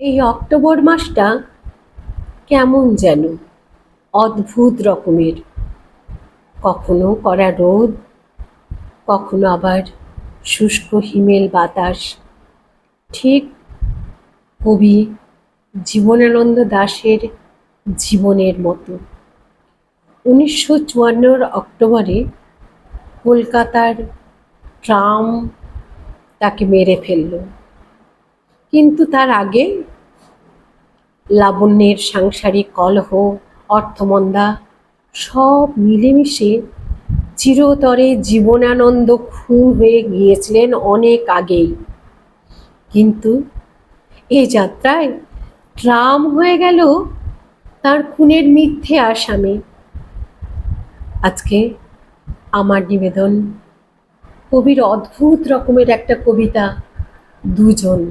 এই অক্টোবর মাসটা কেমন যেন অদ্ভুত রকমের। কখনো কড়া রোদ, কখনো আবার শুষ্ক হিমেল বাতাস। ঠিক কবি জীবনানন্দ দাশের জীবনের মতো। উনিশশো চুয়ান্নর অক্টোবরে কলকাতার ট্রাম তাকে মেরে ফেলল। কিন্তু তার আগে লাবণ্যের সাংসারিক কলহ, অর্থমন্দা সব মিলেমিশে চিরতরে জীবনানন্দ খুন হয়ে গিয়েছিলেন অনেক আগেই। কিন্তু এ যাত্রায় ট্রাম হয়ে গেল তার খুনের মিথ্যে আসামে। আজকে আমার নিবেদন কবির অদ্ভুত রকমের একটা কবিতা, দুজন।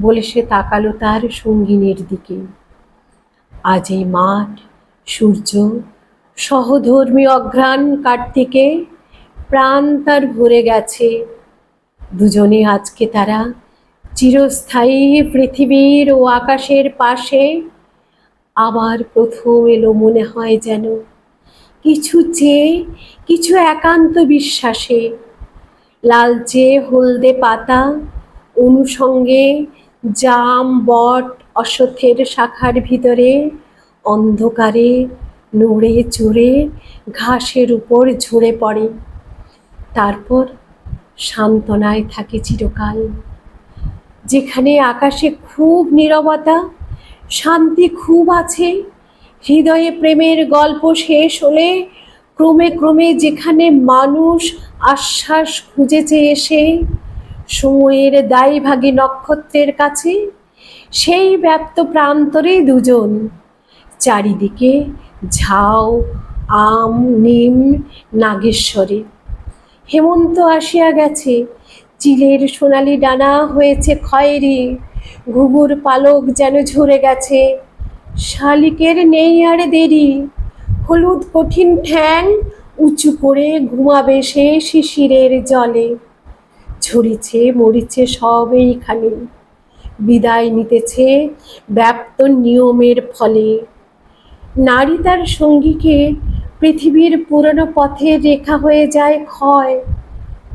বলে সে তাকালো তার সঙ্গিনীর দিকে। আজ এই মাঠ, সূর্য, সহধর্মী অঘ্রাণ কার্তিকে প্রাণ তার ভরে গেছে। দুজনে আজকে তারা চিরস্থায়ী পৃথিবীর ও আকাশের পাশে আবার প্রথম এলো মনে হয় যেন। কিছু চেয়ে, কিছু একান্ত বিশ্বাসে, লালচে হলদে পাতা অনুষঙ্গে জাম বট অশ্বত্থের শাখার ভিতরে, অন্ধকারে, নড়ে চড়ে, ঘাসের উপর ঝরে পড়ে। তারপর সান্ত্বনায় থাকে চিরকাল। যেখানে আকাশে খুব নীরবতা, শান্তি খুব আছে, হৃদয়ে প্রেমের গল্প শেষ হলে ক্রমে ক্রমে যেখানে মানুষ আশ্বাস খুঁজেছে এসে সময়ের দায়ভাগী নক্ষত্রের কাছে, সেই ব্যপ্ত প্রান্তরে দুজন। চারিদিকে ঝাউ, আম, নিম, নাগেশ্বরে। হেমন্ত আসিয়া গেছে। চিলের সোনালি ডানা হয়েছে খয়েরি। ঘুঘুর পালক যেন ঝরে গেছে। শালিকের নেই আর দেরি। হলুদ কঠিন ঠ্যাং উঁচু করে ঘুমাবে সে শিশিরের জলে। ঝরিছে মরিছে সব এইখানে বিদায় নিতেছে ব্যাপ্ত নিয়মের ফলে। নারী তার সঙ্গীকে পৃথিবীর পুরনো পথে রেখা হয়ে যায় ক্ষয়।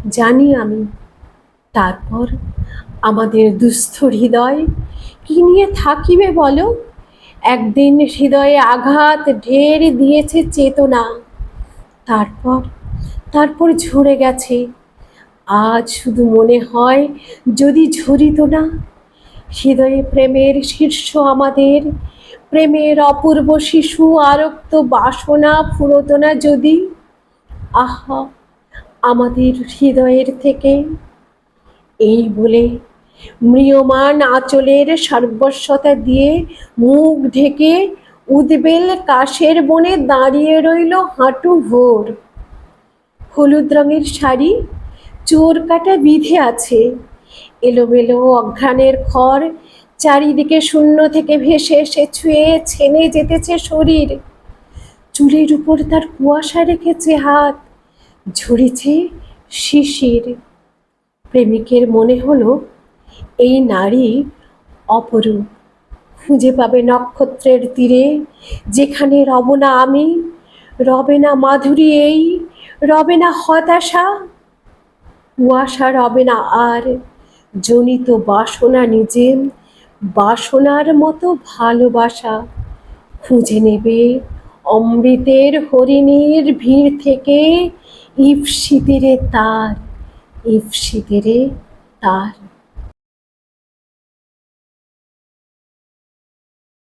জানি আমি, তারপর আমাদের দুস্থ হৃদয় কি নিয়ে থাকিবে বলো? একদিন হৃদয়ে আঘাত ঢের দিয়েছে চেতনা। তারপর তারপর ঝরে গেছে আজ শুধু মনে হয় যদি ঝরিত না, হৃদয়ে প্রেমের শীর্ষ আমাদের, প্রেমের অপূর্ব শিশু, আরক্ত বাসনা ফুরত না যদি? আহা, আমাদের হৃদয়ের থেকে এই বলে ম্রিয়মান আঁচলের সর্বস্বতা দিয়ে মুখ ঢেকে উদ্বেল কাশের বনে দাঁড়িয়ে রইল হাঁটু ভোর। হলুদ রঙের শাড়ি চোর কাটা বিধে আছে। এলোমেলো অঘ্রাণের খড় চারিদিকে শূন্য থেকে ভেসে এসে ছুঁয়ে ছেনে যেতেছে শরীর। চুলের উপর তার কুয়াশা রেখেছে হাত, ঝরেছে শিশির। প্রেমিকের মনে হলো, এই নারী অপরূপ। খুঁজে পাবে নক্ষত্রের তীরে, যেখানে রব না আমি, রবে না মাধুরী এই, রবে না হতাশা। কুয়াশা রবে না আর। জনিত বাসনা নিজে, বাসনার মতো ভালোবাসা। খুঁজে নেবে অমৃতের হরিণীর ভিড় থেকে ইফসিতেরে তার ইফসিতেরে তার।